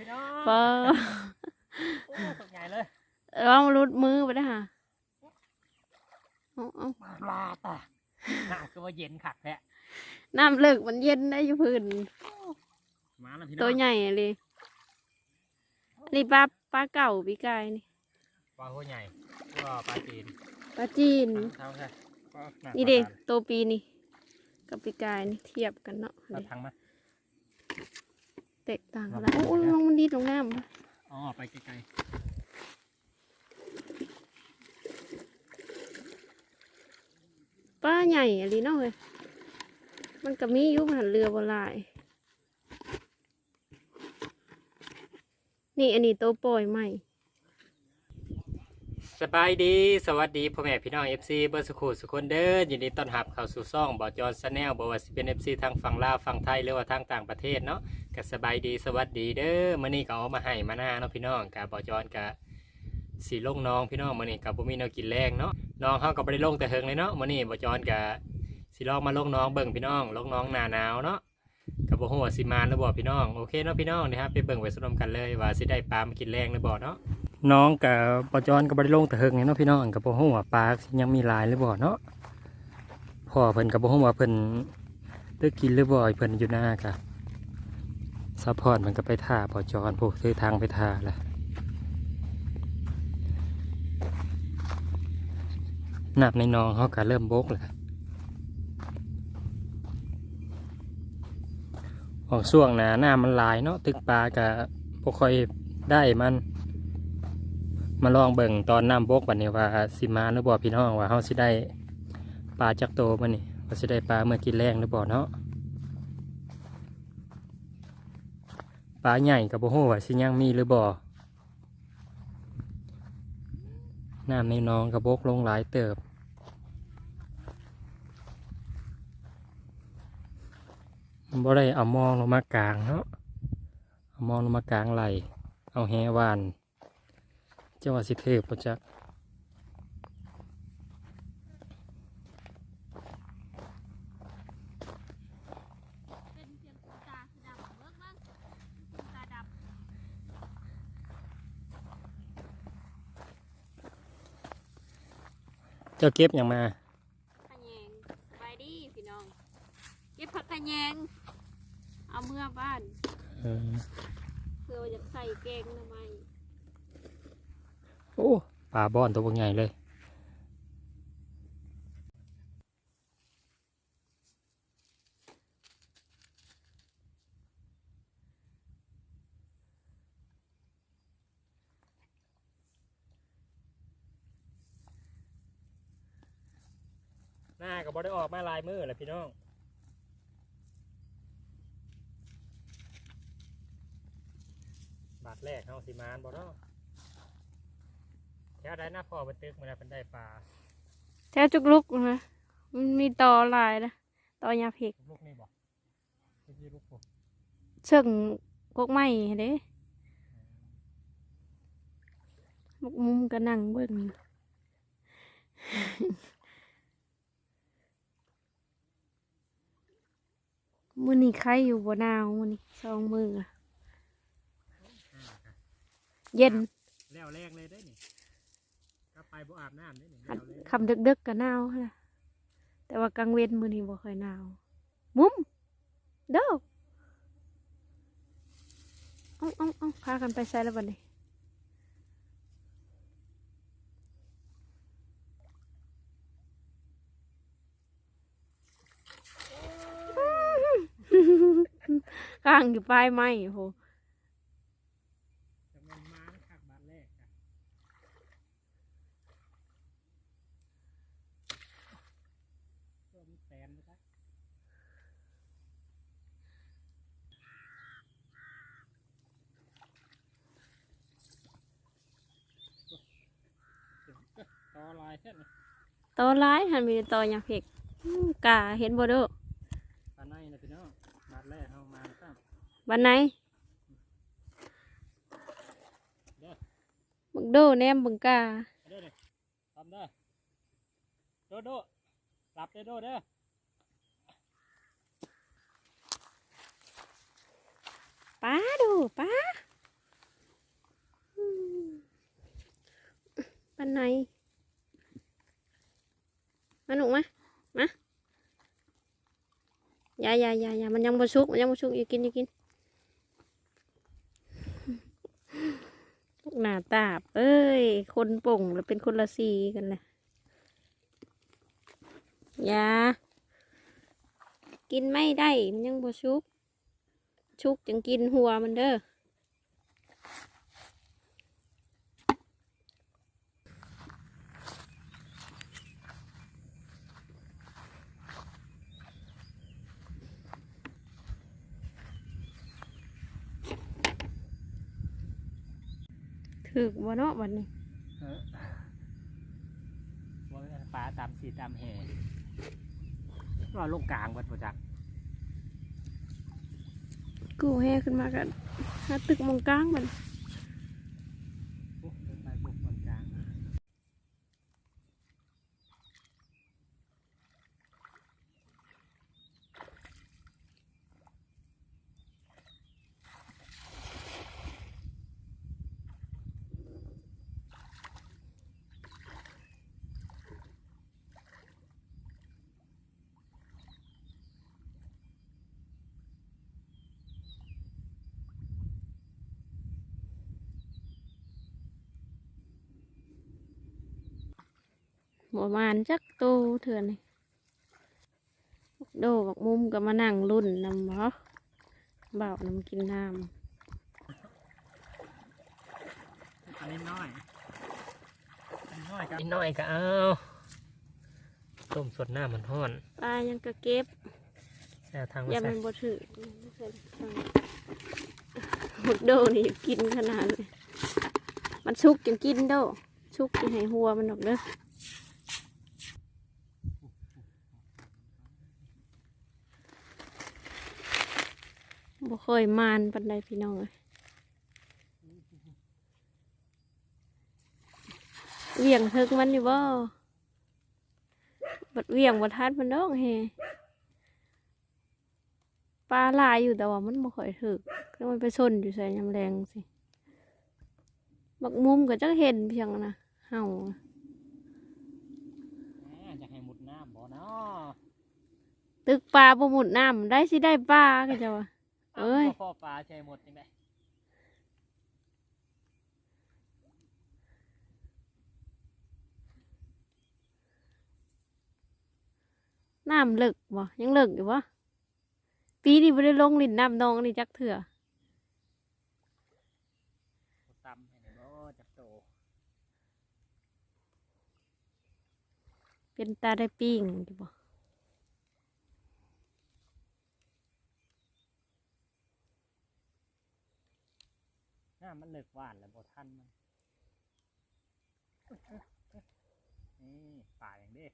พี่น้องปอโอ้ตกใหญ่เลยลองรุดมือไปได้อค่ะเอาเอามาลาตาน้ำคือว่าเย็นขักแท้น้ำเลิกมันเย็นได้อยู่พื้นมาแล้วพี่น้องตัวใหญ่เลยนี่ปลาปลาเก่าพี่กายนี่ปลาหัวใหญ่ก็ปลาจีนปลาจีนทำใช่ปลาหานี่เด็ปลาตัวปีนี่กับพี่กายนี่เทียบกันเนาะเอาทางมา แตกต่างกันแล้วโอ้ยลงมันดีตรงน้ำอ๋อไปไกลปลาใหญ่อะไรเนาะเฮ้ยมันก็มีอยู่หันเรือโบราณนี่อันนี้ตัวปล่อยใหม่ๆสบายดีสวัสดีพ่อแม่พี่น้อง FC เบอร์สุขุสุคนเด้อยินดีต้อนรับเข้าสู่ซ่องบอจอนชาแนลบอกว่าสิเป็น FC ทางฝั่งลาวฝั่งไทยหรือว่าทางต่างประเทศเนาะ ก็สบายดีสวัสดีเด้อมื้อนี้ก็เอามาให้มาหน้าเนาะพี่น้องกับบอจอนกับสีลงน้องพี่น้องมื้อนี้กับบ่มีแนวกินแรงเนาะน้องเฮาก็บ่ได้ลงแต่เฮิงเลยเนาะมื้อนี้บอจอนกับสิลองมาลงน้องเบิ่งพี่น้องลงน้องหนาหนาวเนาะกับบ่ฮู้ว่าสิมาหรือบ่พี่น้องโอเคเนาะพี่น้องนะครับไปเบิ่งไปสนมกันเลยว่าสิได้ปลามากินแรงหรือบ่เนาะน้องกับบจอนกับบริลงแต่เฮิงเนี่ยเนาะพี่น้องกับบ่ฮู้ว่าปลายังมีลายหรือบ่เนาะพ่อเพิ่นกับบ่ฮู้ว่าเพิ่นเลิกกินหรือบ่เพิ่นอยู่หน้ากะ ซัพพอร์ตมันก็ไปท่าบจอนพวกซื้อทางไปท่าแหละนับในนองเขาก็เริ่มบกแล้วออกช่วงหนาหน้ามันลายเนาะตึกปลาก็บ่ค่อยได้มันมาลองเบิ่งตอนน้ำบกบัดนี้ว่าสิมาหรือบ่พี่น้องว่าเฮาสิได้ปลาจักโตมื้อนี้ว่าสิได้ปลาเมื่อกินแรงหรือบ่เนาะ ปลาใหญ่กับบ่ฮู้ว่าสิยังมีหรือบ่น้ำในหนองกับบกลงหลายเติบ บ่ได้เอามองลงมากลางเนาะเอามองลงมากลางไหล เอาแหวานเจ้าว่าสิเทพบ่จักเป็นเพียงตาดำเบิกบ้างตาดำ เจ้าเก็บอย่างมาขะแยงสบายดีพี่น้อง เก็บผักขะแยงเอาเมื่อบ้านเออเพื่อว่าจะใส่แกงทำไมโอ้ปลาบ้อนตัวบ่ใหญ่เลย หน้าก็บ่ได้ออกมาลายมือแหละพี่น้องบาทแรกเฮาสิมานบ่เนาะแถวได้หน้าพ่อบันตึกมันได้เป็นได้ปลาแถวจุกลุกนะมันมีตอหลายนะตอยาเพกลูกนี่บ่ที่ลูกผมเชิงกกไม้เด้มุกมุมก็นั่งเบิ่ง มื้อนี้ใครอยู่บ่หนาวมื้อนี้สองมืออะเย็นแล้วแรงเลยได้นี่กลับไปบ่อาบน้ำได้นี่หัดแล้วแรงคำดึกๆก็หนาวหั่นล่ะแต่ว่ากลางเว้นมื้อนี้บ่ค่อยหนาว มุมเด้อเอาเอาเอาพากันไปใส่แล้วบัดนี้ ข้างอยู่ปลายไม้โหจำนวนมาคักบาทแรกจ้ะตัวมีแสนนะครับต่อลายเส้นตอร้ายหันมีแต่ตอหยาเพ็กอืมกาเห็นบ่เด้อ วันไหนบังโดูแนมบังกาทำได้โดโดหลับได้โดเด้อป้าดูป้าปันไหนมาหนุกมะมะยายายายามันยังบ่ชุกมันยังบ่ชุกอยู่กินอยู่กิน หน้าตาบเอ้ย คนป่งแล้วเป็นคนละสีกันเลยยากินไม่ได้ มันยังบ่ชุก ชุกจังกินหัวมันเด้อ ถึกบ่เนาะบัดนี้เออว่าเป็นปลาตามสีตามแห่ว่าลงกลางวัดประจักษ์กูแห่ขึ้นมากันหาตึกมองกลางมัน โอ้เดินไปบุกบนกลาง ประมาณจักโตเถื่อนนี่โดบักมุมก็มานั่งรุ่นนำบ่บ่าวนำกินน้อันนี้น้อยอันนี้น้อยก็อันนี้น้อยก็เอาต้มสดหน้ามันห้อนำปลายังกะเก็บแซ่ทางอย่ามามัใส่นบ่ถือบักโดนี่กินขนาดเลยมันชุกจังกินโดชุกจังให้หัวมันดอกเด้อ บ่เคยมานปันใดพี่น้องเลยเวียงเทิกมันอยู่บ่บัดเวียงบัดทัดมันดอกเฮปลาหลายอยู่แต่ว่ามันบ่ค่อยถึกก็มันไปซนอยู่ใส่ยำแรงสิบักมุมก็จักเห็นเพียงนะเห่าอะแหมจะให้มุดน้ำบ่เนาะตึกปลาบ่หมุดน้ำได้สิได้ปลาก็จะว่า เอ้ยาพ่อปลาใช่หมดจังไดน้ำเลิกบ่ยังเลิกอยู่บ่ปีนี้บ่ได้ลงลินน้ำนองนี่จักเถื่อตำให้หน่อยบ่จักโตเป็นตาได้ปิ้งอยู่บ่ มันเลิกหวานแล้วบ่ทันมันนี่ป่าอย่างเด้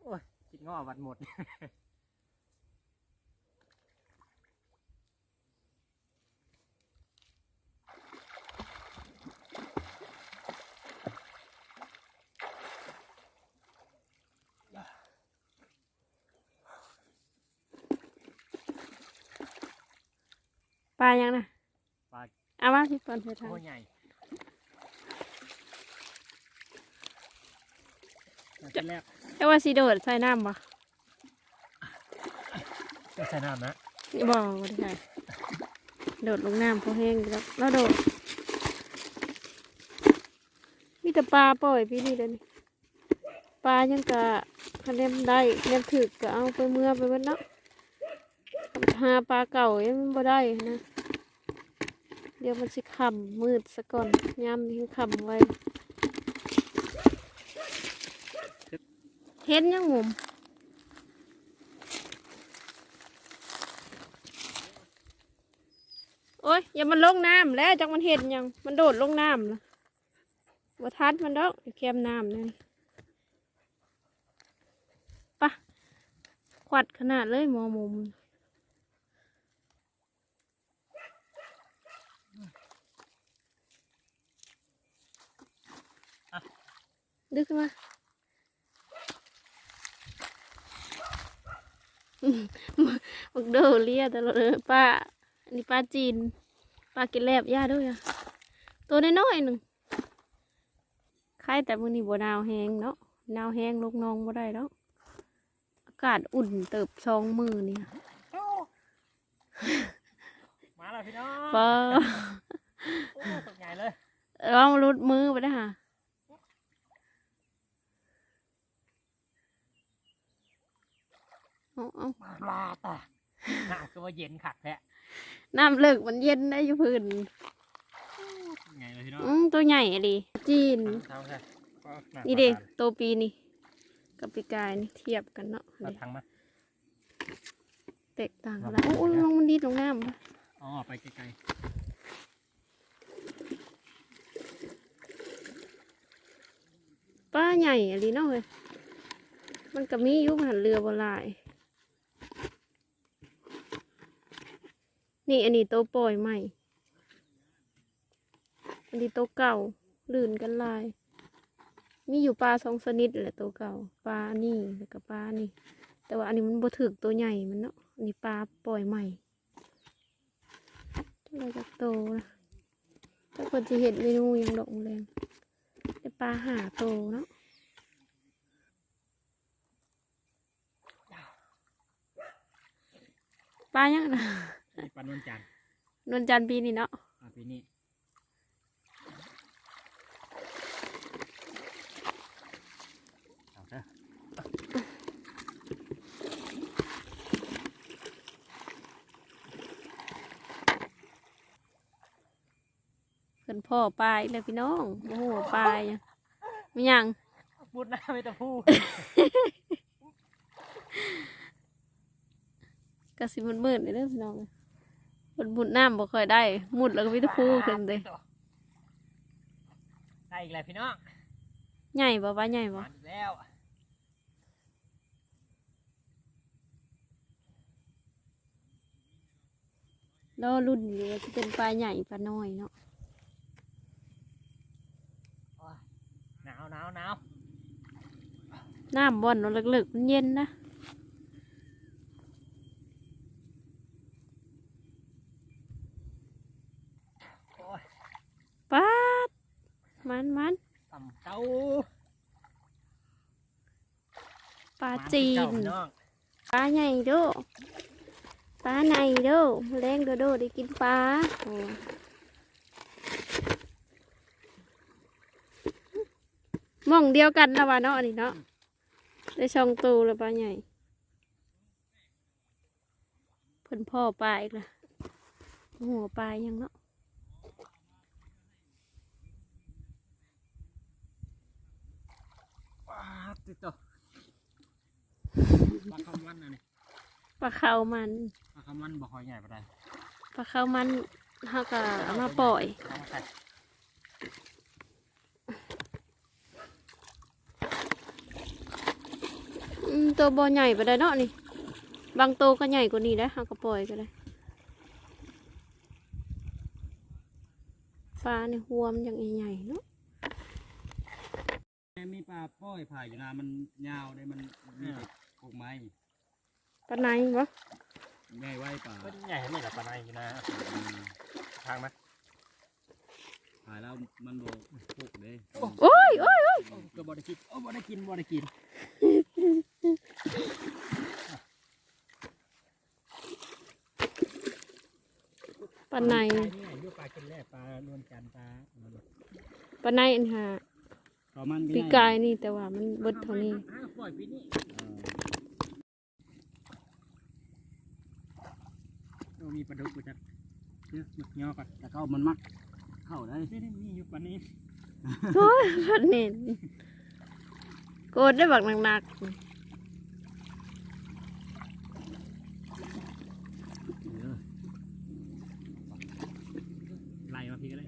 โอ้ยคิดง้อวัดหมด ลายังนะปลา เอามาพี่ปอนเถอะทางโอ้ใหญ่จะแรกแต่ว่าสิโดดใส่น้ำบ่จะใส่น้ำนะนี่บ่บ่ได้ใส่โดดลงน้ำพอแห้งอยู่แล้วแล้วโดดมีแต่ปลาปล่อยพี่นี่เดี๋ยวนี้ปลายังกะคะแนนได้คะแนนถึกก็เอาไปเมื่อไปวันเนาะหาปลาเก่ายังบ่ได้นะ เดี๋ยวมันสิขำมืดซะก่อนยามนี้ขำไว้ เห็นยังหมุมโอ้ยอย่ามันลงน้ำแล้วจังมันเห็นยัง มันโดดลงน้ำละบ่ทัดมันดอกอยู่แคมน้ำเลยปะขวัดขนาดเลยมอมุม ดึกขึ้นมาบักเดอเลียตลอดเลยป้าอันนี้ป้าจีนป้ากินแลบย่าด้วยอะโตตัวน้อยๆหนึ่งใครแต่มื้อนี้บ่หนาวแห้งเนาะหนาวแห้งลูกน้องบ่ได้แล้วอากาศอุ่นเติบสองมือนี่มาแล้วพี่น้องปอโอ้ตกใหญ่เลยลองรุดมือไปได้อค่ะ เอาเอาปลาตาหน้าตัวเย็นขัดแท้น้ำเลิกมันเย็นได้อยู่พื้นใหญ่เลยพี่น้องอืมตัวใหญ่อะดิจีนทำใช่นี่เด็ตัวปีนี่ กับปีกายนี่เทียบกันเนาะเรานี่ทางมาแตกต่างกันแล้วโอ้ยลงมันดีดลงน้ำปะอ๋อไปไกลป้าใหญ่อะดิเนาะเฮ้ยมันก็มีอยุคหันเรือโบราณ นี่อันนี้โตปล่อยใหม่ อันนี้โตเก่าลื่นกันลาย มีอยู่ปลาสองชนิดแหละตัวเก่า ปลานี่แล้วก็ปลานี่ แต่ว่าอันนี้มันบ่ถึกตัวใหญ่มันเนาะ อันนี้ปลาปล่อยใหม่เราจะโตนะถ้าคนจะเห็นเมนูยังดอกแรงแต่ปลาหาโตเนาะปลายังนะ ๆนี่ปลานวลจันทร์นวลจันทร์ปีนี้เนาะอะปีนี้เอาเถอะเพิ่นพ่อปลาอีกแล้วพี่น้องโอ้โหปลายังไม่ยังพูดหน้าไม่ต้องพูดกระสิมันมืดๆเลยเด้อพี่น้องบ นบุดน้ำบ่ค่อยได้ มุดแล้วก็มีแตะพูขึ้นเลยได้อีกแล้วพี่น้องใหญ่บ่ปลาใหญ่บ่มาอีกแล้วรอรุ่นอยู่ว่าจะเป็นปลาใหญ่ปลาน้อยเนาะโอ้ยหนาวหนาวหนาวน้ำบ่อนเนาะลึกๆมันเย็นนะ โอ้ย ปลาด มันมันต่ำเต้าปลาจีมานพี่น้องปลาใหญ่เด้อปลาในเด้อแรงเด้อเด้อได้กินปลาโอ้หมองเดียวกันนะวะเนาะอันนี้เนาะได้ช่องตูแล้วปลาใหญ่เพิ่นพ่อปลาอีกละหัวปลายังเนาะ ว้า ติดต่อปลาคำวันนะนี่ปลาเขามันปลาคำวันบ่ค่อยใหญ่ปานใดปลาเขามันเขาก็เอามาปล่อย เอามาใส่อืมตัวบอใหญ่ไปได้เนาะนี่ บางตัวก็ใหญ่กว่านี้ได้เขาก็ปล่อยก็ได้ปลาในหวมอย่างใหญ่ๆเนาะ มีปลาป้อยผ่าอยู่นะมันยาวเลยมันมีแต่พวกไม้ปลาในวะใหญ่ไว้ปลาก็ใหญ่ไม่หลับปลาในอยู่นะอืมทางไหมผ่าแล้วมันโบพวกเลยโอ้ยโอ้ยก็บ่ได้กินโอ้บ่ได้กินบ่ได้กินปลาในนี่อายุปลากินแร่ปลานวลจันทร์ปลาปลาในอันหา ต่อมันปีกายนี่แต่ว่ามันเบิดเท่านี้อ้าวปล่อยปีนี้เออเรามีปลาดุกกูจักเนี่ยหมึกยอก่อนแต่เข้ามันมัก เข้าได้นี่นี่มีอยู่ปลานี้โอ้ยปลาเน่นโกดได้บักหนักเออไล่มาพี่ก็ได้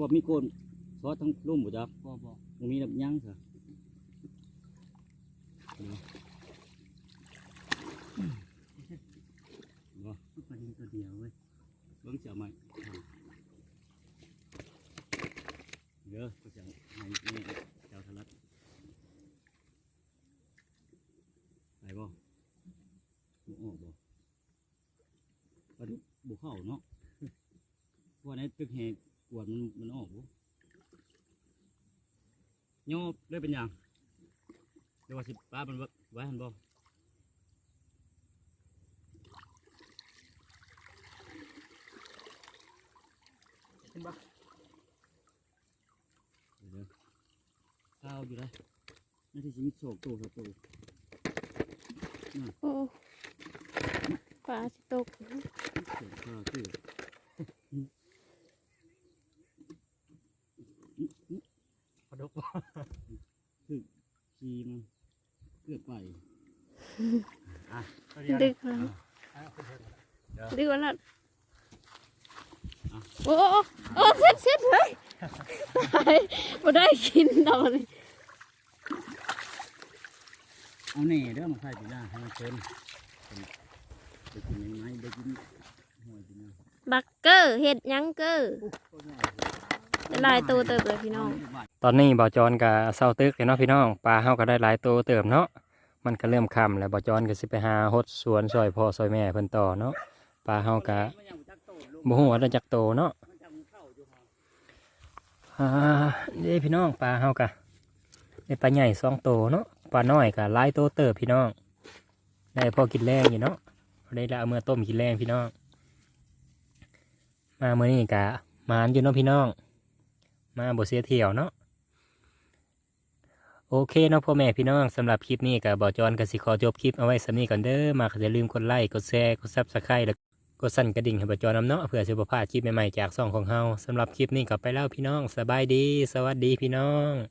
ว่ามีคนซอสทั้งรุ่มบ่จ้ะบ่บ่มีแบบยั้งค่ะบ่ปลาดินตัวเดียวเว้ยเบิ้งเสียใหมเยอะก็จะให้นี่เจ้าทะลักไปบ่บ่ออกบ่ปลาดุกบุเข้าเนาะว่าในตึกแห่ วดมันมันออกบ่โยบเลยเป็นหยังเรียกว่าสิป้ามันไว้ไว้หันบ่เห็นบ่เดี๋ยวข้าวอยู่ได้น่าที่จะมีโศกโตครับโตโอ้ปลาสิตกโศกข้าวตื้อ ปลาดุกบ่ คือขี่มันเกือบ ไปตัวเดียวดึเลยกแล้วอะขึ้นเถอะดึกแล้วนะโอ้โอ้โอ้เซ็ตเซ็ตเฮ้ยบ่ได้กินดอกนี่เอาแน่เด้อมาใส่ปีหน้าให้มันเต็มไปกินยังไงได้กินหัวกินยังบักเกอร์เห็ดหยังเกอร์หลายตัวเติบเลยพี่น้อง ตอนนี้บ่อจอนกับเศร้าตึกเลยเนาะพี่น้องปลาเฮาก็ได้หลายตัวเติมเนาะ มันก็เริ่มคำแล้วบ่อจอนก็สิไปหาฮดสวนซอยพ่อซอยแม่เพิ่นต่อเนาะปลาเฮาก็บ่ฮู้ว่าได้จักโตเนาะอ่าเด้พี่น้องปลาเฮาก็ได้ปลาใหญ่สองโตเนาะปลาน้อยก็หลายโตเติบพี่น้องได้พอกินแรงอยู่เนาะได้ละเอามื่อต้มกินแรงพี่น้อง มาเมื่อนี้กะมานอยู่เนาะพี่น้อง มาบทเสียเที่ยวเนาะ โอเคเนาะพ่อแม่พี่น้องสำหรับคลิปนี้กับบอจอนกับสิขอจบคลิปเอาไว้สำนี้ก่อนเด้อมาก็อย่าลืมกดไลค์กดแชร์กดซับสไครต์แล้วกดสั่นกระดิ่งให้บอจอนนำเนาะเพื่อจะบพลาดคลิปใหม่ๆจากซ่องของเฮาสำหรับคลิปนี้ก็ไปแล้วพี่น้องสบายดี สวัสดีพี่น้อง